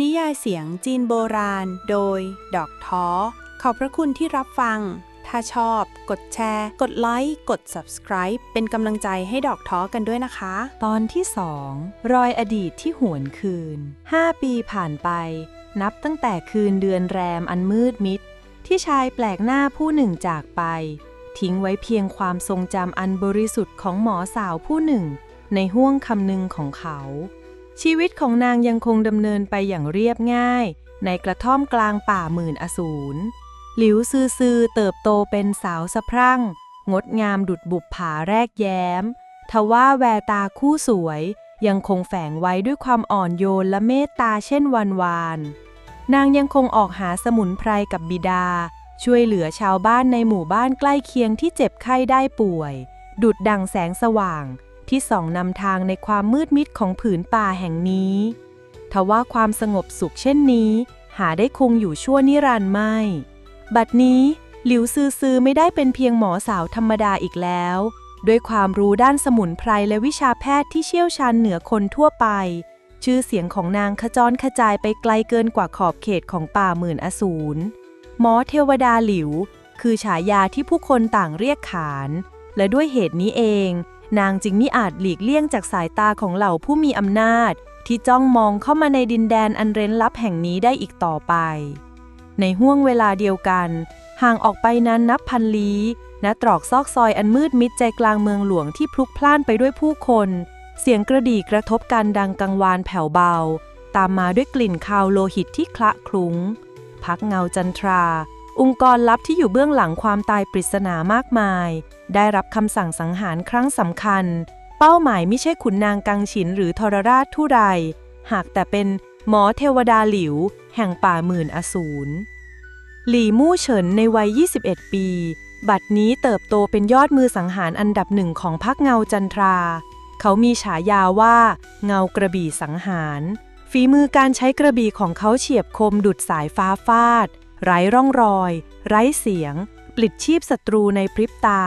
นิยายเสียงจีนโบราณ โดย ดอกท้อ ขอบพระคุณที่รับฟัง ถ้าชอบ กดแชร์ กดไลค์ กด subscribe เป็นกำลังใจให้ดอกท้อกันด้วยนะคะ ตอนที่สองรอยอดีตที่หวนคืน 5 ปีผ่านไป นับตั้งแต่คืนเดือนแรมอันมืดมิด ที่ชายแปลกหน้าผู้หนึ่งจากไป ทิ้งไว้เพียงความทรงจำอันบริสุทธิ์ของหมอสาวผู้หนึ่ง ในห้วงคำนึงของเขา ชีวิตของนางยังคงดำเนินไปอย่างเรียบง่าย ในกระท่อมกลางป่าหมื่นอสูร หลิวซือซือเติบโตเป็นสาวสะพรั่ง งดงามดุดบุบผาแรกแย้ม ทว่าแววตาคู่สวย ยังคงแฝงไว้ด้วยความอ่อนโยนและเมตตาเช่นวันวาน นางยังคงออกหาสมุนไพรกับบิดา ช่วยเหลือชาวบ้านในหมู่บ้านใกล้เคียงที่เจ็บไข้ได้ป่วย ดุดดังแสงสว่าง ที่ส่องนำทางในความมืดมิดของผืนป่าแห่งนี้ ทว่าความสงบสุขเช่นนี้ หาได้คงอยู่ชั่วนิรันดร์ไม่ บัดนี้ หลิวซือซือไม่ได้เป็นเพียงหมอสาวธรรมดาอีกแล้ว ด้วยความรู้ด้านสมุนไพรและวิชาแพทย์ที่เชี่ยวชาญเหนือคนทั่วไป ชื่อเสียงของนางขจรขจายไปไกลเกินกว่าขอบเขตของป่าหมื่นอสูร หมอเทวดาหลิว คือฉายาที่ผู้คนต่างเรียกขาน และด้วยเหตุนี้เอง นางจึงมิอาจหลีกเลี่ยงจากสายตาของเหล่าผู้มีอำนาจ ที่จ้องมองเข้ามาในดินแดนอันเร้นลับแห่งนี้ได้อีกต่อไป ในห้วงเวลาเดียวกัน ห่างออกไปนั้นนับพันลี้ณตรอกซอกซอยอันมืดมิดใจกลางเมืองหลวงที่พลุกพล่านไปด้วยผู้คน เสียงกระดี่กระทบกันดังกังวานแผ่วเบา ตามมาด้วยกลิ่นคาวโลหิตที่คละคลุ้ง พักเงาจันทรา องค์กรลับที่อยู่เบื้องหลังความตายปริศนามากมาย ได้รับคำสั่งสังหารครั้งสำคัญ เป้าหมายไม่ใช่ขุนนางกังฉินหรือทรราชทุไร หากแต่เป็นหมอเทวดาหลิว แห่งป่าหมื่นอสูร หลี่มู่เฉินในวัย 21 ปี บัดนี้เติบโตเป็นยอดมือสังหารอันดับหนึ่งของพักเงาจันทรา เขามีฉายาว่า เงากระบี่สังหาร ฝีมือการใช้กระบี่ของเขาเฉียบคมดุดสายฟ้าฟาด ไร้ร่องรอย ไร้เสียง ปลิดชีพศัตรูในพริบตา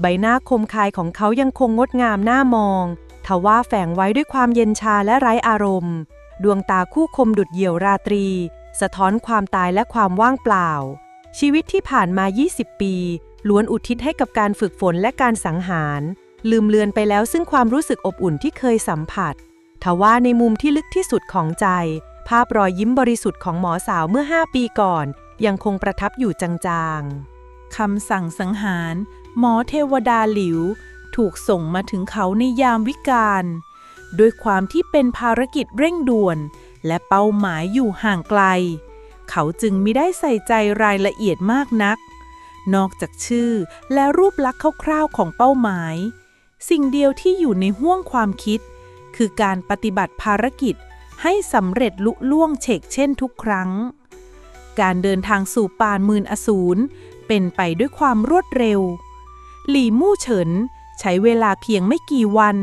ใบหน้าคมคายของเขายังคงงดงามน่ามอง ทว่าแฝงไว้ด้วยความเย็นชาและไร้อารมณ์ ดวงตาคู่คมดุดเหี่ยวราตรี สะท้อนความตายและความว่างเปล่า ชีวิตที่ผ่านมา 20 ปี ล้วนอุทิศให้กับการฝึกฝนและการสังหาร ลืมเลือนไปแล้วซึ่งความรู้สึกอบอุ่นที่เคยสัมผัส ทว่าในมุมที่ลึกที่สุดของใจภาพรอยยิ้มบริสุทธิ์ของหมอสาวเมื่อ 5 ปีก่อน ยังคงประทับอยู่จางๆ คำสั่งสังหาร หมอเทวดาหลิว ถูกส่งมาถึงเขาในยามวิกาลด้วยความที่เป็นภารกิจเร่งด่วน และเป้าหมายอยู่ห่างไกล เขาจึงไม่ได้ใส่ใจรายละเอียดมากนัก นอกจากชื่อและรูปลักษณ์คร่าวๆของเป้าหมาย สิ่งเดียวที่อยู่ในห้วงความคิด คือการปฏิบัติภารกิจให้สำเร็จลุล่วงเฉกเช่นทุกครั้ง การเดินทางสู่ป่านมืนอสูรเป็นไปด้วยความรวดเร็ว หลี่มู่เฉิน ใช้เวลาเพียงไม่กี่วัน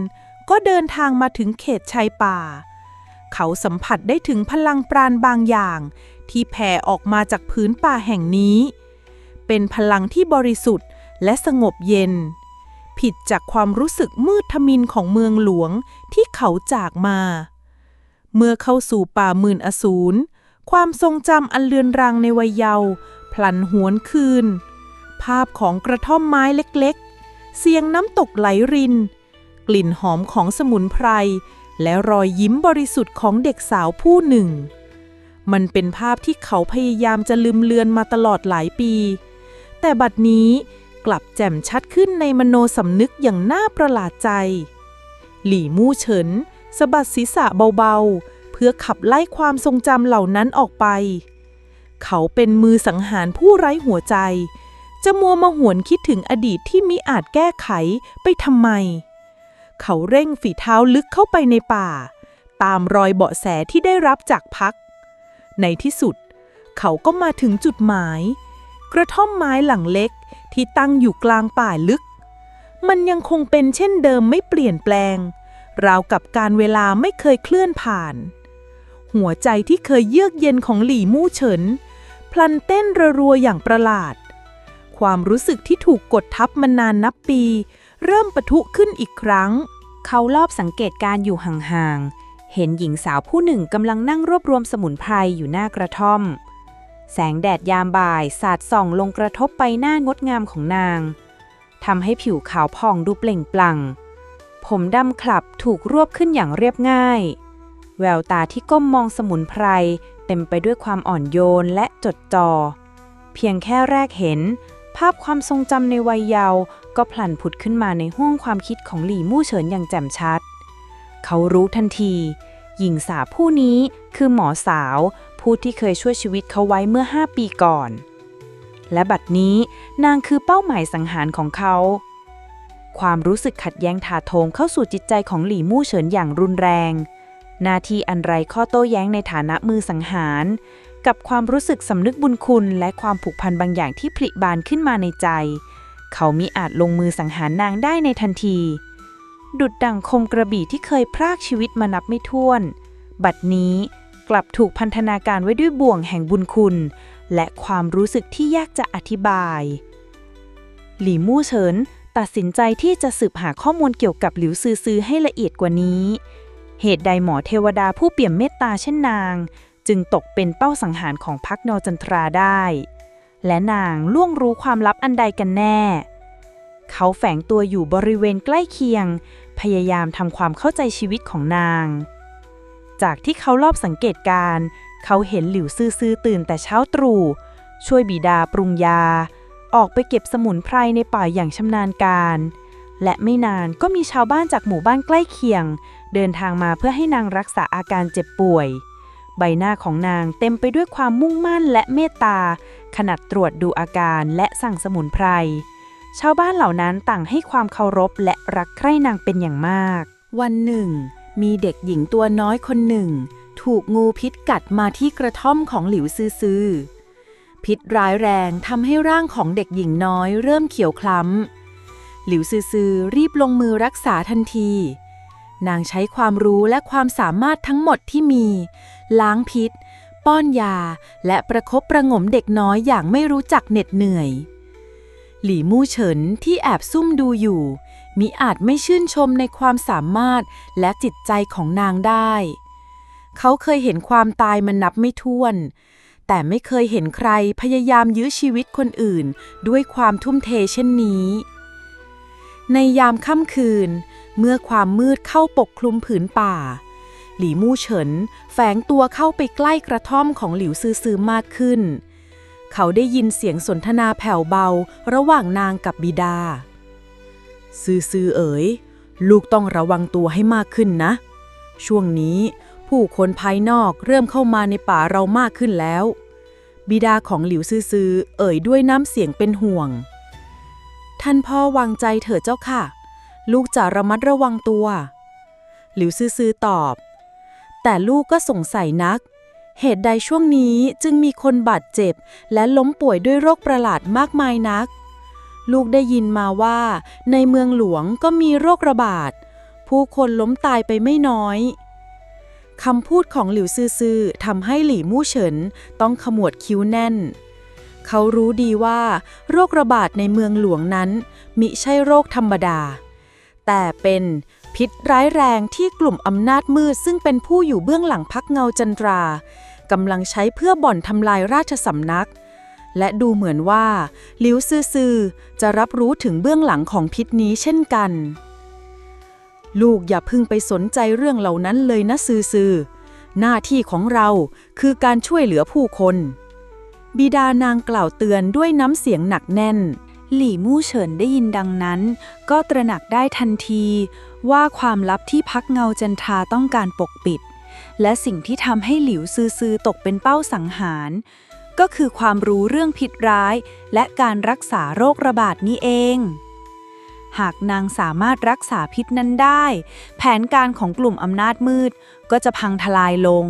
ก็เดินทางมาถึงเขตชายป่า เขาสัมผัสได้ถึงพลังปราณบางอย่าง ที่แผ่ออกมาจากพื้นป่าแห่งนี้ เป็นพลังที่บริสุทธิ์และสงบเย็น ผิดจากความรู้สึกมืดทมินของเมืองหลวงที่เขาจากมา เมื่อเข้าสู่ป่ามื่นอสูร ความทรงจำอันเลือนรางในวัยเยาว์พลันหวนคืน ภาพของกระท่อมไม้เล็กๆ เสียงน้ำตกไหลริน กลิ่นหอมของสมุนไพร และรอยยิ้มบริสุทธิ์ของเด็กสาวผู้หนึ่ง มันเป็นภาพที่เขาพยายามจะลืมเลือนมาตลอดหลายปี แต่บัดนี้กลับแจ่มชัดขึ้นในมโนสำนึกอย่างน่าประหลาดใจ หลี่มู่เฉินสะบัดศีรษะเบาๆ พื่อขับไล่ความทรงจำเหล่านั้นออกไป เขาเป็นมือสังหารผู้ไร้หัวใจ จะมัวมาหวนคิดถึงอดีตที่มิอาจแก้ไขไปทำไม เขาเร่งฝีเท้าลึกเข้าไปในป่า ตามรอยเบาะแสที่ได้รับจากพัก ในที่สุด เขาก็มาถึงจุดหมาย กระท่อมไม้หลังเล็กที่ตั้งอยู่กลางป่าลึก มันยังคงเป็นเช่นเดิมไม่เปลี่ยนแปลงราวกับการเวลาไม่เคยเคลื่อนผ่าน หัวใจที่เคยเยือกเย็นของหลี่มู่เฉิน พลันเต้นระรัวอย่างประหลาด ความรู้สึกที่ถูกกดทับมานานนับปี เริ่มปะทุขึ้นอีกครั้ง เขารอบสังเกตการ์อยู่ห่างๆ เห็นหญิงสาวผู้หนึ่งกำลังนั่งรวบรวมสมุนไพรอยู่หน้ากระท่อม แสงแดดยามบ่ายสาดส่องลงกระทบไปหน้างดงามของนางทำให้ผิวขาวผ่องดูเปล่งปลั่ง ผมดำคลับถูกรวบขึ้นอย่างเรียบง่าย แววตาที่ก้มมองสมุนไพรเต็มไปด้วยความอ่อนโยนและจดจอ่อ เพียงแค่แรกเห็น ภาพความทรงจำในวัยเยาว์ก็พลันผุดขึ้นมาในห้วงความคิดของหลี่มู่เฉินอย่างแจ่มชัด เขารู้ทันที หญิงสาวผู้นี้คือหมอสาว ผู้ที่เคยช่วยชีวิตเขาไว้เมื่อ 5 ปีก่อน และบัดนี้นางคือเป้าหมายสังหารของเขา ความรู้สึกขัดแย้งถาโถมเข้าสู่จิตใจของหลี่มู่เฉินอย่างรุนแรง หน้าที่อันไรข้อโต้แย้งในฐานะมือสังหาร กับความรู้สึกสำนึกบุญคุณและความผูกพันบางอย่างที่ผลิบานขึ้นมาในใจ เขามิอาจลงมือสังหารนางได้ในทันที ดุดดั่งคมกระบี่ที่เคยพรากชีวิตมานับไม่ถ้วน บัดนี้กลับถูกพันธนาการไว้ด้วยบ่วงแห่งบุญคุณ และความรู้สึกที่ยากจะอธิบาย หลี่มู่เฉินตัดสินใจที่จะสืบหาข้อมูลเกี่ยวกับหลิวซือซือให้ละเอียดกว่านี้ เหตุใดหมอเทวดาผู้เปี่ยมเมตตาเช่นนาง จึงตกเป็นเป้าสังหารของพักนอจันทราได้ และนางล่วงรู้ความลับอันใดกันแน่ เขาแฝงตัวอยู่บริเวณใกล้เคียง พยายามทำความเข้าใจชีวิตของนาง จากที่เขารอบสังเกตการ เขาเห็นหลิวซื่อซือตื่นแต่เช้าตรู่ช่วยบิดาปรุงยา ออกไปเก็บสมุนไพรในป่าอย่างชำนาญการ และไม่นานก็มีชาวบ้านจากหมู่บ้านใกล้เคียง เดินทางมาเพื่อให้นางรักษาอาการเจ็บป่วย ใบหน้าของนางเต็มไปด้วยความมุ่งมั่นและเมตตาขนาดตรวจดูอาการและสั่งสมุนไพร ชาวบ้านเหล่านั้นต่างให้ความเคารพและรักใคร่นางเป็นอย่างมาก วันหนึ่ง มีเด็กหญิงตัวน้อยคนหนึ่ง ถูกงูพิษกัดมาที่กระท่อมของหลิวซือซือพิษร้ายแรงทำให้ร่างของเด็กหญิงน้อยเริ่มเขียวคล้ำ หลิวซือซือรีบลงมือรักษาทันที นางใช้ความรู้และความสามารถทั้งหมดที่มี ล้างพิษ ป้อนยา และประคบประงมเด็กน้อยอย่างไม่รู้จักเหน็ดเหนื่อย หลี่มู่เฉินที่แอบซุ่มดูอยู่ มิอาจไม่ชื่นชมในความสามารถและจิตใจของนางได้ เขาเคยเห็นความตายมันนับไม่ถ้วน แต่ไม่เคยเห็นใครพยายามยื้อชีวิตคนอื่น ด้วยความทุ่มเทเช่นนี้ ในยามค่ำคืน เมื่อความมืดเข้าปกคลุมผืนป่า หลี่มู่เฉินแฝงตัวเข้าไปใกล้กระท่อมของหลิวซือซือมากขึ้น เขาได้ยินเสียงสนทนาแผ่วเบาระหว่างนางกับบิดา ซือซือเอ๋ย ลูกต้องระวังตัวให้มากขึ้นนะ ช่วงนี้ผู้คนภายนอกเริ่มเข้ามาในป่าเรามากขึ้นแล้ว บิดาของหลิวซือซือเอ่ยด้วยน้ำเสียงเป็นห่วง ท่านพ่อวางใจเถิดเจ้าค่ะ ลูกจะระมัดระวังตัว หลิวซือซือตอบ แต่ลูกก็สงสัยนัก เหตุใดช่วงนี้จึงมีคนบาดเจ็บ และล้มป่วยด้วยโรคประหลาดมากมายนัก ลูกได้ยินมาว่า ในเมืองหลวงก็มีโรคระบาด ผู้คนล้มตายไปไม่น้อยคำพูดของหลิวซือซือทำให้หลี่มู่เฉินต้องขมวดคิ้วแน่น เขารู้ดีว่า โรคระบาดในเมืองหลวงนั้น มิใช่โรคธรรมดา แต่เป็นพิษร้ายแรงที่กลุ่มอำนาจมืดซึ่งเป็นผู้อยู่เบื้องหลังพักเงาจันทรากำลังใช้เพื่อบ่อนทำลายราชสำนัก และดูเหมือนว่าหลิวซือซือจะรับรู้ถึงเบื้องหลังของพิษนี้เช่นกัน ลูกอย่าพึ่งไปสนใจเรื่องเหล่านั้นเลยนะซือซือหน้าที่ของเราคือการช่วยเหลือผู้คน บิดานางกล่าวเตือนด้วยน้ำเสียงหนักแน่น หลี่มู่เฉินได้ยินดังนั้น ก็ตระหนักได้ทันที ว่าความลับที่พักเงาจันทราต้องการปกปิด และสิ่งที่ทำให้หลิวซือซือตกเป็นเป้าสังหาร ก็คือความรู้เรื่องพิษร้าย และการรักษาโรคระบาดนี้เอง หากนางสามารถรักษาพิษนั้นได้ แผนการของกลุ่มอำนาจมืดก็จะพังทลายลง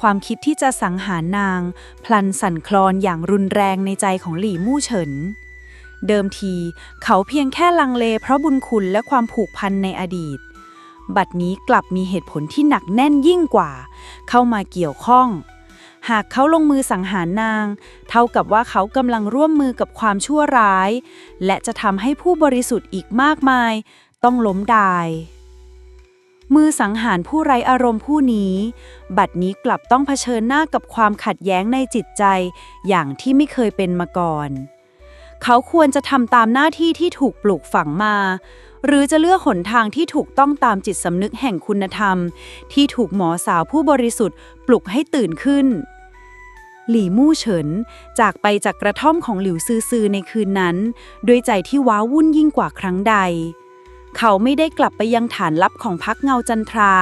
ความคิดที่จะสังหารนาง พลันสั่นคลอนอย่างรุนแรงในใจของหลี่มู่เฉิน เดิมทีเขาเพียงแค่ลังเลเพราะบุญคุณและความผูกพันในอดีต บัดนี้กลับมีเหตุผลที่หนักแน่นยิ่งกว่า เข้ามาเกี่ยวข้อง หากเขาลงมือสังหารนาง เท่ากับว่าเขากำลังร่วมมือกับความชั่วร้าย และจะทำให้ผู้บริสุทธิ์อีกมากมาย ต้องล้มดาย มือสังหารผู้ไร้อารมณ์ผู้นี้ บัดนี้กลับต้องเผชิญหน้ากับความขัดแย้งในจิตใจ อย่างที่ไม่เคยเป็นมาก่อน เขาควรจะทำตามหน้าที่ที่ถูกปลูกฝังมา หรือจะเลือกหนทางที่ถูกต้องตามจิตสำนึกแห่งคุณธรรม ที่ถูกหมอสาวผู้บริสุทธิ์ปลุกให้ตื่นขึ้น หลี่มู่เฉิน จากไปจากกระท่อมของหลิวซือซือในคืนนั้น ด้วยใจที่ว้าวุ่นยิ่งกว่าครั้งใด เขาไม่ได้กลับไปยังฐานลับของพักเงาจันทรา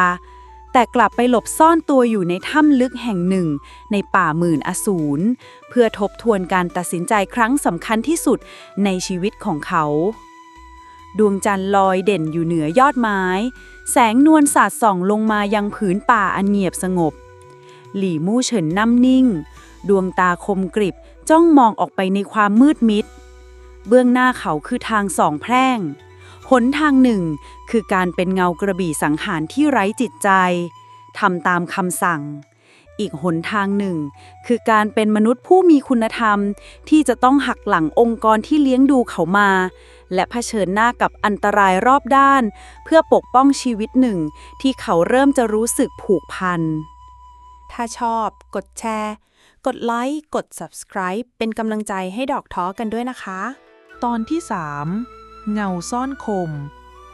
แต่กลับไปหลบซ่อนตัวอยู่ในถ้ำลึกแห่งหนึ่ง ในป่าหมื่นอสูรเพื่อทบทวนการตัดสินใจครั้งสำคัญที่สุดในชีวิตของเขา ดวงจันทร์ลอยเด่นอยู่เหนือยอดไม้ แสงนวลสาดส่องลงมายังผืนป่าอันเงียบสงบ หลี่มู่เฉินนั่มนิ่ง ดวงตาคมกริบจ้องมองออกไปในความมืดมิด เบื้องหน้าเขาคือทางสองแพร่ง หนทางหนึ่ง คือการเป็นเงากระบี่สังหารที่ไร้จิตใจทำตามคำสั่ง อีกหนทางหนึ่ง คือการเป็นมนุษย์ผู้มีคุณธรรม ที่จะต้องหักหลังองค์กรที่เลี้ยงดูเขามา และเผชิญหน้ากับอันตรายรอบด้าน เพื่อปกป้องชีวิตหนึ่ง ที่เขาเริ่มจะรู้สึกผูกพัน ถ้าชอบ กดแชร์ กดไลค์ กด subscribe เป็นกำลังใจให้ดอกท้อกันด้วยนะคะ ตอนที่ 3 เงาซ่อนคม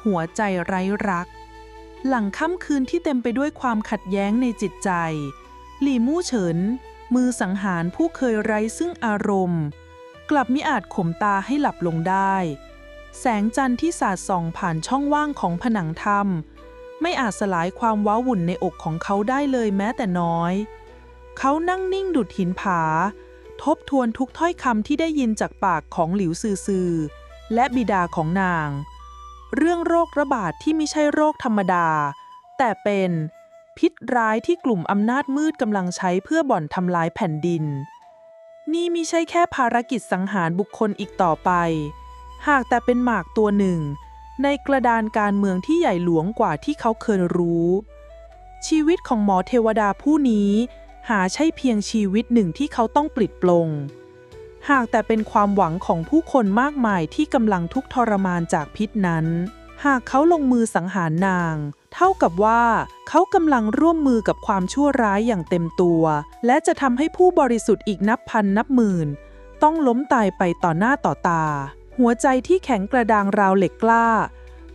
หัวใจไร้รัก หลังค่ำคืนที่เต็มไปด้วยความขัดแย้งในจิตใจ หลี่มู่เฉิน มือสังหารผู้เคยไร้ซึ่งอารมณ์ กลับมิอาจข่มตาให้หลับลงได้ แสงจันทร์ที่สาดส่องผ่านช่องว่างของผนังถ้ำไม่อาจสลายความว้าวุ่นในอกของเขาได้เลยแม้แต่น้อย เขานั่งนิ่งดุดหินผา ทบทวนทุกถ้อยคำที่ได้ยินจากปากของหลิวซือซือ และบิดาของนาง เรื่องโรคระบาดที่ไม่ใช่โรคธรรมดา แต่เป็นพิษร้ายที่กลุ่มอำนาจมืดกำลังใช้เพื่อบ่อนทำลายแผ่นดิน นี่มิใช่แค่ภารกิจสังหารบุคคลอีกต่อไป หากแต่เป็นหมากตัวหนึ่ง ในกระดานการเมืองที่ใหญ่หลวงกว่าที่เขาเคยรู้ ชีวิตของหมอเทวดาผู้นี้ หาใช่เพียงชีวิตหนึ่งที่เขาต้องปลิดปลง หากแต่เป็นความหวังของผู้คนมากมายที่กำลังทุกทรมานจากพิษนั้น หากเขาลงมือสังหารนาง เท่ากับว่าเขากำลังร่วมมือกับความชั่วร้ายอย่างเต็มตัว และจะทำให้ผู้บริสุทธิ์อีกนับพันนับหมื่น ต้องล้มตายไปต่อหน้าต่อตา หัวใจที่แข็งกระด้างราวเหล็กกล้า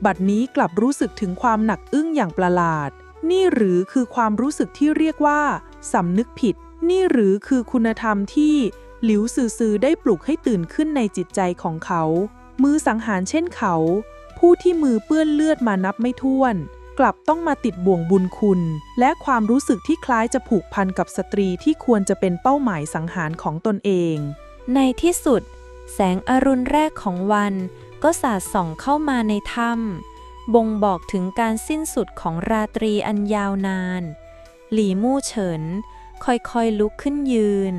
บัดนี้กลับรู้สึกถึงความหนักอึ้งอย่างประหลาด นี่หรือคือความรู้สึกที่เรียกว่าสำนึกผิด นี่หรือคือคุณธรรมที่ หลิวซือซือได้ปลุกให้ตื่นขึ้นในจิตใจของเขา มือสังหารเช่นเขา ผู้ที่มือเปื้อนเลือดมานับไม่ถ้วน กลับต้องมาติดบ่วงบุญคุณ และความรู้สึกที่คล้ายจะผูกพันกับสตรีที่ควรจะเป็นเป้าหมายสังหารของตนเอง ในที่สุด แสงอรุณแรกของวันก็สาดส่องเข้ามาในถ้ำบ่งบอกถึงการสิ้นสุดของราตรีอันยาวนาน หลี่มู่เฉิน ค่อยๆลุกขึ้นยืน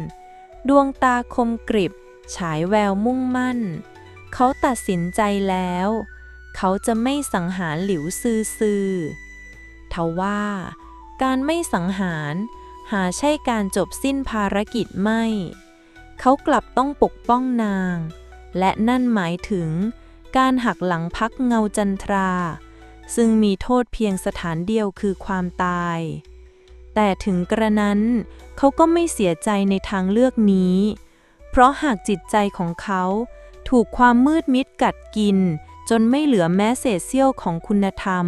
ดวงตาคมกริบ ฉายแววมุ่งมั่น เขาตัดสินใจแล้ว เขาจะไม่สังหารหลิวซือซือทว่า การไม่สังหาร หาใช่การจบสิ้นภารกิจไม่ เขากลับต้องปกป้องนาง และนั่นหมายถึง การหักหลังพักเงาจันทรา ซึ่งมีโทษเพียงสถานเดียวคือความตาย แต่ถึงกระนั้นเขาก็ไม่เสียใจในทางเลือกนี้ เพราะหากจิตใจของเขาถูกความมืดมิดกัดกิน จนไม่เหลือแม้เศษเสี้ยวของคุณธรรม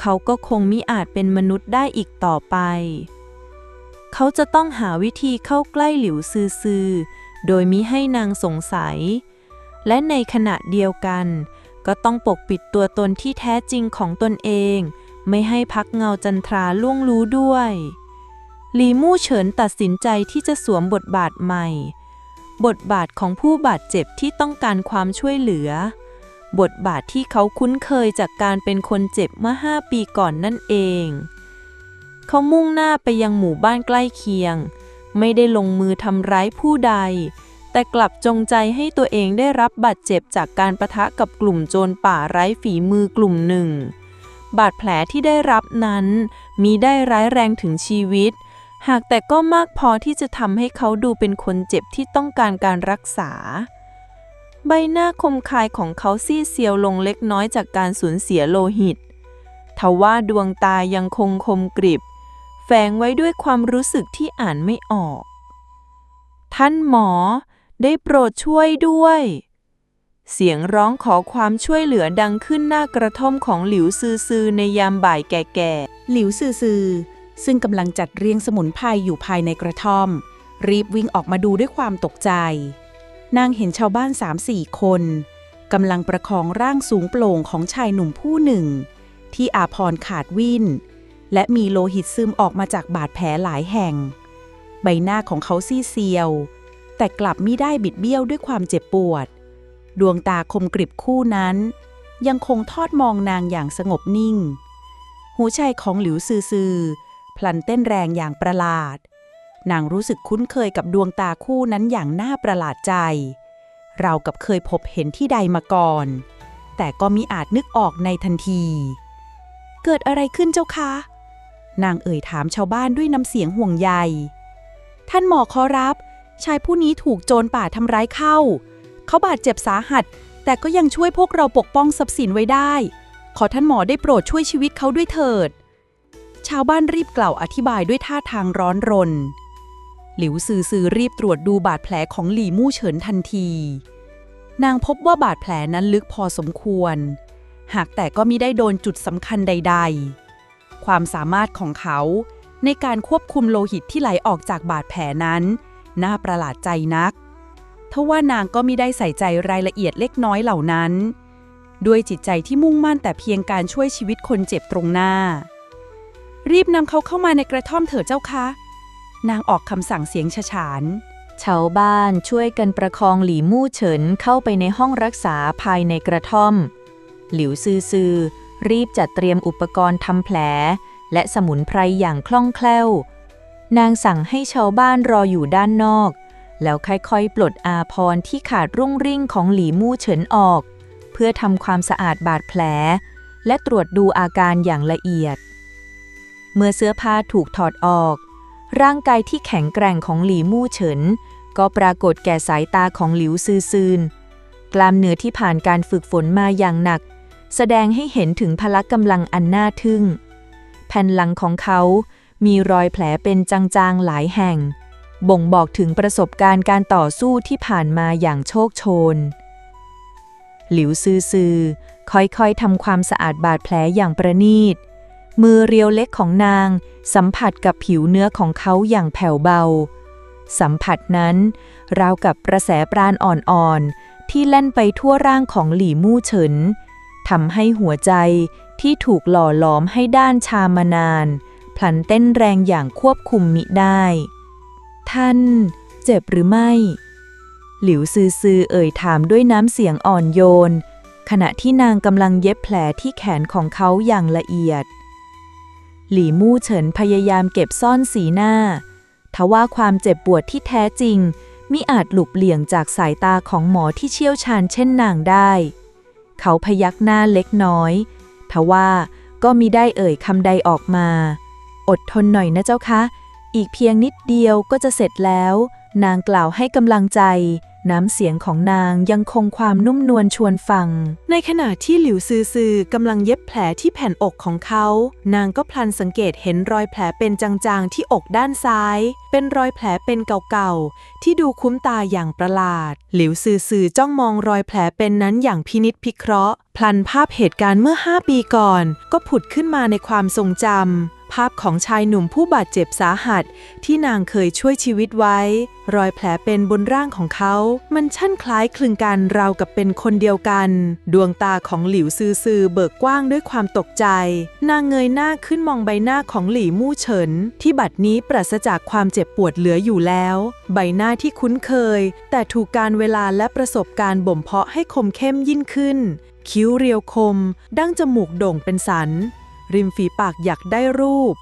เขาก็คงมิอาจเป็นมนุษย์ได้อีกต่อไป เขาจะต้องหาวิธีเข้าใกล้หลิวซือซือโดยมิให้นางสงสัย และในขณะเดียวกัน ก็ต้องปกปิดตัวตนที่แท้จริงของตนเอง ไม่ให้พักเงาจันทราล่วงรู้ด้วยหลีมู่เฉินตัดสินใจที่จะสวมบทบาทใหม่ บทบาทของผู้บาดเจ็บที่ต้องการความช่วยเหลือ บทบาทที่เขาคุ้นเคยจากการเป็นคนเจ็บเมื่อห้าปีก่อนนั่นเอง เขามุ่งหน้าไปยังหมู่บ้านใกล้เคียง ไม่ได้ลงมือทำร้ายผู้ใด แต่กลับจงใจให้ตัวเองได้รับบาดเจ็บจากการประทะกับกลุ่มโจรป่าไร้ฝีมือกลุ่มหนึ่ง บาดแผลที่ได้รับนั้น มีได้ร้ายแรงถึงชีวิต หากแต่ก็มากพอที่จะทำให้เขาดูเป็นคนเจ็บที่ต้องการการรักษา ใบหน้าคมคายของเขาซีดเซียวลงเล็กน้อยจากการสูญเสียโลหิต ทว่าดวงตายังคงคมกริบ แฝงไว้ด้วยความรู้สึกที่อ่านไม่ออก ท่านหมอได้โปรดช่วยด้วย เสียงร้องขอความช่วยเหลือดังขึ้นหน้ากระท่อมของหลิวซือซือในยามบ่ายแก่หลิวซือซือซึ่งกำลังจัดเรียงสมุนไพรอยู่ภายในกระท่อม รีบวิ่งออกมาดูด้วยความตกใจ นางเห็นชาวบ้านสามสี่คนกำลังประคองร่างสูงโปร่งของชายหนุ่มผู้หนึ่ง ที่อาพรขาดวิ่นและมีโลหิตซึมออกมาจากบาดแผลหลายแห่ง ใบหน้าของเขาซีเซียว แต่กลับมิได้บิดเบี้ยวด้วยความเจ็บปวด ดวงตาคมกริบคู่นั้น ยังคงทอดมองนางอย่างสงบนิ่ง หูใจของหลิวซือซือพลันเต้นแรงอย่างประหลาด นางรู้สึกคุ้นเคยกับดวงตาคู่นั้นอย่างน่าประหลาดใจ เรากับเคยพบเห็นที่ใดมาก่อน แต่ก็มิอาจนึกออกในทันที เกิดอะไรขึ้นเจ้าคะ นางเอ่ยถามชาวบ้านด้วยน้ำเสียงห่วงใย ท่านหมอขอรับ ชายผู้นี้ถูกโจรป่าทำร้ายเข้า เขาบาดเจ็บสาหัส แต่ก็ยังช่วยพวกเราปกป้องทรัพย์สินไว้ได้ ขอท่านหมอได้โปรดช่วยชีวิตเขาด้วยเถิด ชาวบ้านรีบกล่าวอธิบายด้วยท่าทางร้อนรน หลิวซือซือรีบตรวจดูบาดแผลของหลี่มู่เฉินทันที นางพบว่าบาดแผลนั้นลึกพอสมควร หากแต่ก็มิได้โดนจุดสำคัญใด ๆ ความสามารถของเขาในการควบคุมโลหิตที่ไหลออกจากบาดแผลนั้น น่าประหลาดใจนัก ทว่านางก็มิได้ใส่ใจรายละเอียดเล็กน้อยเหล่านั้น ด้วยจิตใจที่มุ่งมั่นแต่เพียงการช่วยชีวิตคนเจ็บตรงหน้า รีบนำเขาเข้ามาในกระท่อมเถิดเจ้าคะ นางออกคำสั่งเสียงฉฉานชาวบ้านช่วยกันประคองหลี่มู่เฉินเข้าไปในห้องรักษาภายในกระท่อม หลิวซือซือรีบจัดเตรียมอุปกรณ์ทำแผล และสมุนไพรอย่างคล่องแคล่ว นางสั่งให้ชาวบ้านรออยู่ด้านนอก แล้วค่อยๆ ปลดอาพรที่ขาดรุ่งริ่งของหลี่มู่เฉินออก เพื่อทำความสะอาดบาดแผล และตรวจดูอาการอย่างละเอียด เมื่อเสื้อผ้าถูกถอดออก ร่างกายที่แข็งแกร่งของหลี่มู่เฉิน ก็ปรากฏแก่สายตาของหลิวซือซืนกล้ามเนื้อที่ผ่านการฝึกฝนมาอย่างหนัก แสดงให้เห็นถึงพละกำลังอันน่าทึ่ง แผ่นหลังของเขามีรอยแผลเป็นจางๆหลายแห่ง บ่งบอกถึงประสบการณ์การต่อสู้ที่ผ่านมาอย่างโชคโชน หลิวซือซือค่อยๆทำความสะอาดบาดแผลอย่างประณีต มือเรียวเล็กของนาง สัมผัสกับผิวเนื้อของเขาอย่างแผ่วเบา สัมผัสนั้น ราวกับกระแสปราณอ่อนๆ ที่แล่นไปทั่วร่างของหลี่มู่เฉินทำให้หัวใจที่ถูกหล่อหลอมให้ด้านชามานาน พลันเต้นแรงอย่างควบคุมมิได้ ท่าน เจ็บหรือไม่ หลิวซือซือเอ่ยถามด้วยน้ำเสียงอ่อนโยน ขณะที่นางกำลังเย็บแผลที่แขนของเขาอย่างละเอียด หลี่มู่เฉินพยายามเก็บซ่อนสีหน้า ทว่าความเจ็บปวดที่แท้จริงมิอาจหลุบเลี่ยงจากสายตาของหมอที่เชี่ยวชาญเช่นนางได้ เขาพยักหน้าเล็กน้อย ทว่าก็มิได้เอ่ยคำใดออกมา อดทนหน่อยนะเจ้าคะ อีกเพียงนิดเดียวก็จะเสร็จแล้ว นางกล่าวให้กำลังใจ น้ำเสียงของนางยังคงความนุ่มนวลชวนฟัง ในขณะที่หลิวซือซือกำลังเย็บแผลที่แผ่นอกของเขา นางก็พลันสังเกตเห็นรอยแผลเป็นจางๆที่อกด้านซ้าย เป็นรอยแผลเป็นเก่าๆ ที่ดูคุ้มตาอย่างประหลาด หลิวซือซือจ้องมองรอยแผลเป็นนั้นอย่างพินิษพิเคราะห์พลันภาพเหตุการณ์เมื่อ 5 ปีก่อน ก็ผุดขึ้นมาในความทรงจำ ภาพของชายหนุ่มผู้บาดเจ็บสาหัส ที่นางเคยช่วยชีวิตไว้ รอยแผลเป็นบนร่างของเขา มันช่างคล้ายคลึงกันราวกับเป็นคนเดียวกัน ดวงตาของหลิวซือซือเบิกกว้างด้วยความตกใจ นางเงยหน้าขึ้นมองใบหน้าของหลี่มู่เฉิน ที่บัดนี้ปราศจากความเจ็บปวดเหลืออยู่แล้ว ใบหน้าที่คุ้นเคย แต่ถูกการเวลาและประสบการณ์บ่มเพาะให้คมเข้มยิ่งขึ้น คิ้วเรียวคม ดั้งจมูกโด่งเป็นสัน ริมฝีปากอยากได้รูป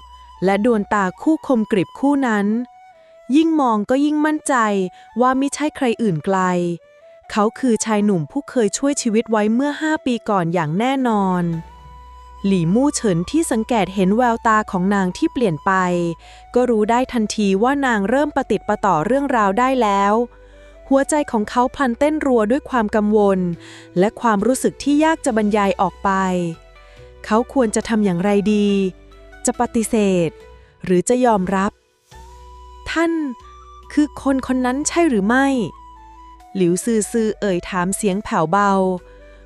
และดวงตาคู่คมกริบคู่นั้น ยิ่งมองก็ยิ่งมั่นใจว่าไม่ใช่ใครอื่นไกล เขาคือชายหนุ่มผู้เคยช่วยชีวิตไว้เมื่อ5ปีก่อนอย่างแน่นอน หลี่มู่เฉินที่สังเกตเห็นแววตาของนางที่เปลี่ยนไป ก็รู้ได้ทันทีว่านางเริ่มประติดประต่อเรื่องราวได้แล้วหัวใจของเขาพลันเต้นรัวด้วยความกังวล และความรู้สึกที่ยากจะบรรยายออกไป เขาควรจะทำอย่างไรดี จะปฏิเสธ หรือจะยอมรับ ท่านคือคนคนนั้นใช่หรือไม่ หลิวซือซือเอ่ยถามเสียงแผ่วเบา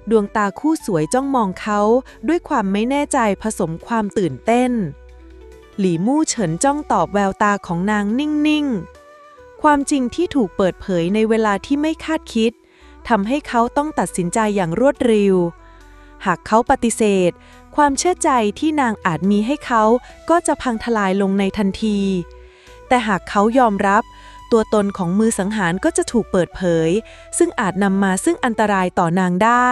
ดวงตาคู่สวยจ้องมองเขาด้วยความไม่แน่ใจผสมความตื่นเต้น หลี่มู่เฉินจ้องตอบแววตาของนางนิ่ง ๆ ความจริงที่ถูกเปิดเผยในเวลาที่ไม่คาดคิดทำให้เขาต้องตัดสินใจอย่างรวดเร็ว หากเขาปฏิเสธ ความเชื่อใจที่นางอาจมีให้เขาก็จะพังทลายลงในทันที แต่หากเขายอมรับ ตัวตนของมือสังหารก็จะถูกเปิดเผย ซึ่งอาจนำมาซึ่งอันตรายต่อนางได้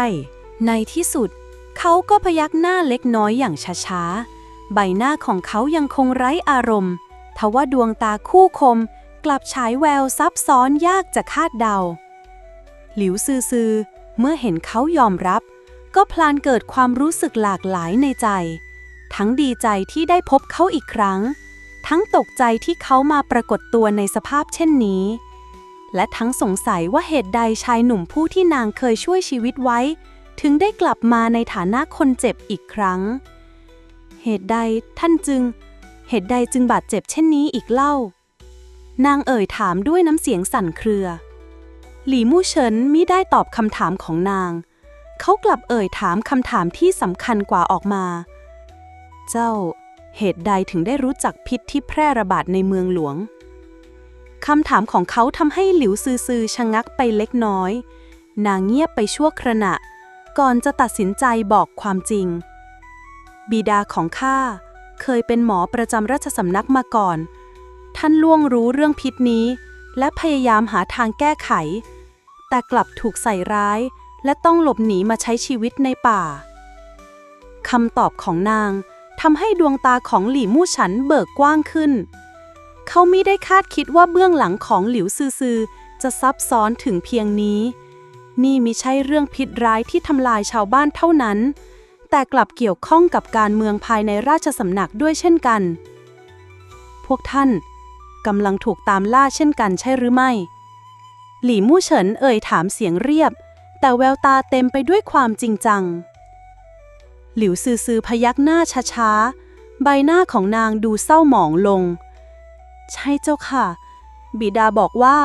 ในที่สุด เขาก็พยักหน้าเล็กน้อยอย่างช้าๆ ใบหน้าของเขายังคงไร้อารมณ์ทว่าดวงตาคู่คม กลับฉายแววซับซ้อนยากจะคาดเดา หลิวซือซือเมื่อเห็นเขายอมรับ ก็พลานเกิดความรู้สึกหลากหลายในใจ ทั้งดีใจที่ได้พบเขาอีกครั้ง ทั้งตกใจที่เขามาปรากฏตัวในสภาพเช่นนี้ และทั้งสงสัยว่าเหตุใดชายหนุ่มผู้ที่นางเคยช่วยชีวิตไว้ ถึงได้กลับมาในฐานะคนเจ็บอีกครั้ง เหตุใดท่านจึง เหตุใดจึงบาดเจ็บเช่นนี้อีกเล่า นางเอ่ยถามด้วยน้ำเสียงสั่นเครือ หลี่มู่เฉินมิได้ตอบคำถามของนาง เขากลับเอ่ยถามคำถามที่สำคัญกว่าออกมา เจ้า เหตุใดถึงได้รู้จักพิษที่แพร่ระบาดในเมืองหลวง คำถามของเขาทำให้หลิวซือซือชะงักไปเล็กน้อย นางเงียบไปชั่วขณะ ก่อนจะตัดสินใจบอกความจริง บิดาของข้าเคยเป็นหมอประจำราชสำนักมาก่อน ท่านล่วงรู้เรื่องพิษนี้ และพยายามหาทางแก้ไข แต่กลับถูกใส่ร้าย และต้องหลบหนีมาใช้ชีวิตในป่าคำตอบของนางทำให้ดวงตาของหลี่มู่ฉันเบิกกว้างขึ้น เขาไม่ได้คาดคิดว่าเบื้องหลังของหลิวซือซือจะซับซ้อนถึงเพียงนี้ นี่มิใช่เรื่องพิษร้ายที่ทำลายชาวบ้านเท่านั้น แต่กลับเกี่ยวข้องกับการเมืองภายในราชสำนักด้วยเช่นกัน พวกท่านกำลังถูกตามล่าเช่นกันใช่หรือไม่ หลี่มู่เฉินเอ่ยถามเสียงเรียบ แต่แววตาเต็มไปด้วยความจริงจัง หลิวซือซือพยักหน้าช้าๆ ใบหน้าของนางดูเศร้าหมองลง ใช่เจ้าค่ะ บิดาบอกว่า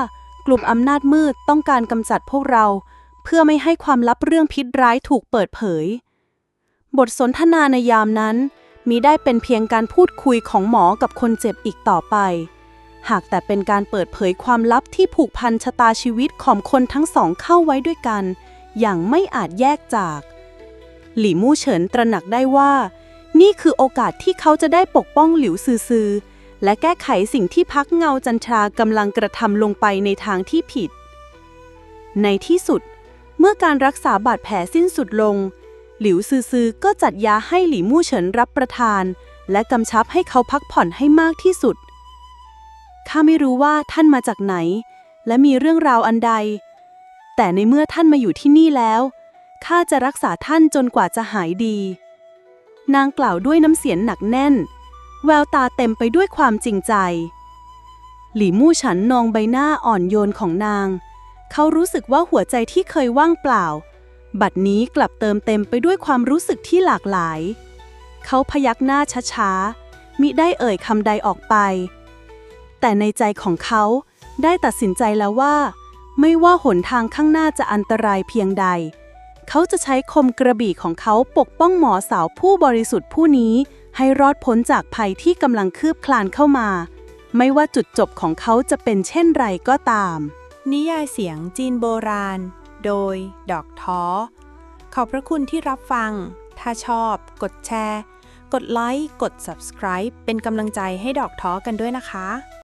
กลุ่มอำนาจมืดต้องการกำจัดพวกเรา เพื่อไม่ให้ความลับเรื่องพิษร้ายถูกเปิดเผย บทสนทนาในยามนั้นมีได้เป็นเพียงการพูดคุยของหมอกับคนเจ็บอีกต่อไป หากแต่เป็นการเปิดเผยความลับที่ผูกพันชะตาชีวิตของคนทั้งสองเข้าไว้ด้วยกัน อย่างไม่อาจแยกจาก หลี่มู่เฉินตระหนักได้ว่า นี่คือโอกาสที่เขาจะได้ปกป้องหลิวซือซือ และแก้ไขสิ่งที่พักเงาจันทรากำลังกระทำลงไปในทางที่ผิด ในที่สุด เมื่อการรักษาบาดแผลสิ้นสุดลง หลิวซือซือก็จัดยาให้หลี่มู่เฉินรับประทาน และกำชับให้เขาพักผ่อนให้มากที่สุด ข้าไม่รู้ว่าท่านมาจากไหน และมีเรื่องราวอันใด แต่ในเมื่อท่านมาอยู่ที่นี่แล้วข้าจะรักษาท่านจนกว่าจะหายดี นางกล่าวด้วยน้ำเสียงหนักแน่น แววตาเต็มไปด้วยความจริงใจ หลี่มู่ฉันนองใบหน้าอ่อนโยนของนาง เขารู้สึกว่าหัวใจที่เคยว่างเปล่า บัดนี้กลับเติมเต็มไปด้วยความรู้สึกที่หลากหลาย เขาพยักหน้าช้าๆมิได้เอ่ยคำใดออกไป แต่ในใจของเขาได้ตัดสินใจแล้วว่า ไม่ว่าหนทางข้างหน้าจะอันตรายเพียงใด เขาจะใช้คมกระบี่ของเขาปกป้องหมอสาวผู้บริสุทธิ์ผู้นี้ ให้รอดพ้นจากภัยที่กำลังคืบคลานเข้ามา ไม่ว่าจุดจบของเขาจะเป็นเช่นไรก็ตาม นิยายเสียงจีนโบราณ โดย ดอกท้อ ขอบพระคุณที่รับฟัง ถ้าชอบ กดแชร์ กดไลค์ กด subscribe เป็นกำลังใจให้ดอกท้อกันด้วยนะคะ